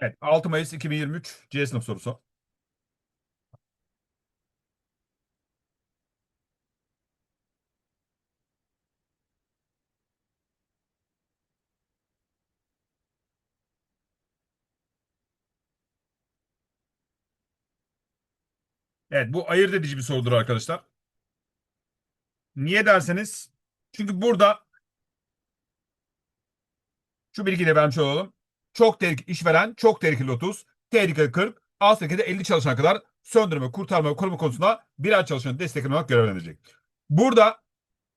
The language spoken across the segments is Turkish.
Evet 6 Mayıs 2023 C sınıf sorusu. Evet bu ayırt edici bir sorudur arkadaşlar. Niye derseniz çünkü burada şu bilgiyi de vermiş olalım. Çok tehlikeli işveren, çok tehlikeli 30, tehlikeli 40, az tehlikeli 50 çalışana kadar söndürme, kurtarma ve koruma konusunda birer çalışanı desteklemek görevlendirecek. Burada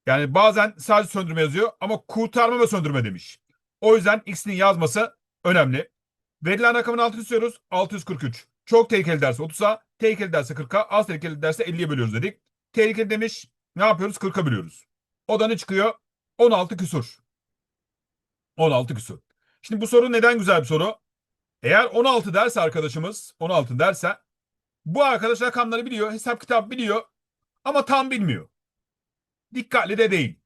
yani bazen sadece söndürme yazıyor ama kurtarma ve söndürme demiş. O yüzden X'inin yazması önemli. Verilen rakamın altını istiyoruz. 643. Çok tehlikeli derse 30'a, tehlikeli derse 40'a, az tehlikeli derse 50'ye bölüyoruz dedik. Tehlikeli demiş. Ne yapıyoruz? 40'a bölüyoruz. O da ne çıkıyor? 16 küsur. 16 küsur. Şimdi bu soru neden güzel bir soru? Eğer 16 derse arkadaşımız, 16 derse bu arkadaş rakamları biliyor, hesap kitap biliyor ama tam bilmiyor. Dikkatli de değil.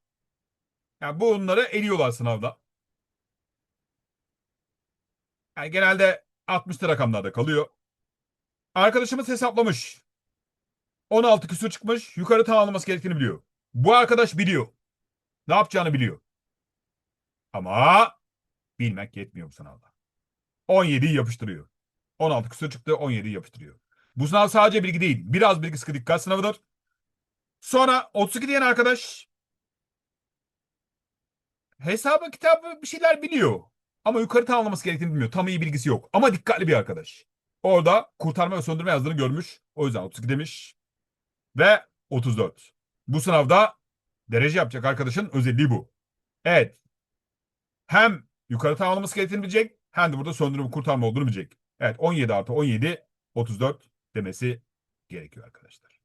Yani bunları eliyorlar sınavda. Yani genelde 60'lı rakamlarda kalıyor. Arkadaşımız hesaplamış. 16 küsur çıkmış. Yukarı tamamlaması gerektiğini biliyor. Bu arkadaş biliyor. Ne yapacağını biliyor. Ama bilmek yetmiyor bu sınavda. 17'yi yapıştırıyor. 16 küsur çıktı 17'yi yapıştırıyor. Bu sınav sadece bilgi değil. Biraz bilgi sıkı dikkat sınavıdır. Sonra 32 diyen arkadaş hesabı kitabı bir şeyler biliyor. Ama yukarı tamamlaması gerektiğini bilmiyor. Tam iyi bilgisi yok. Ama dikkatli bir arkadaş. Orada kurtarma ve söndürme yazdığını görmüş. O yüzden 32 demiş. Ve 34. Bu sınavda derece yapacak arkadaşın özelliği bu. Evet. Hem yukarı tamamlaması gerektiğini bilecek hem de burada söndürme kurtarma olduğunu bilecek. Evet 17 artı 17 34 demesi gerekiyor arkadaşlar.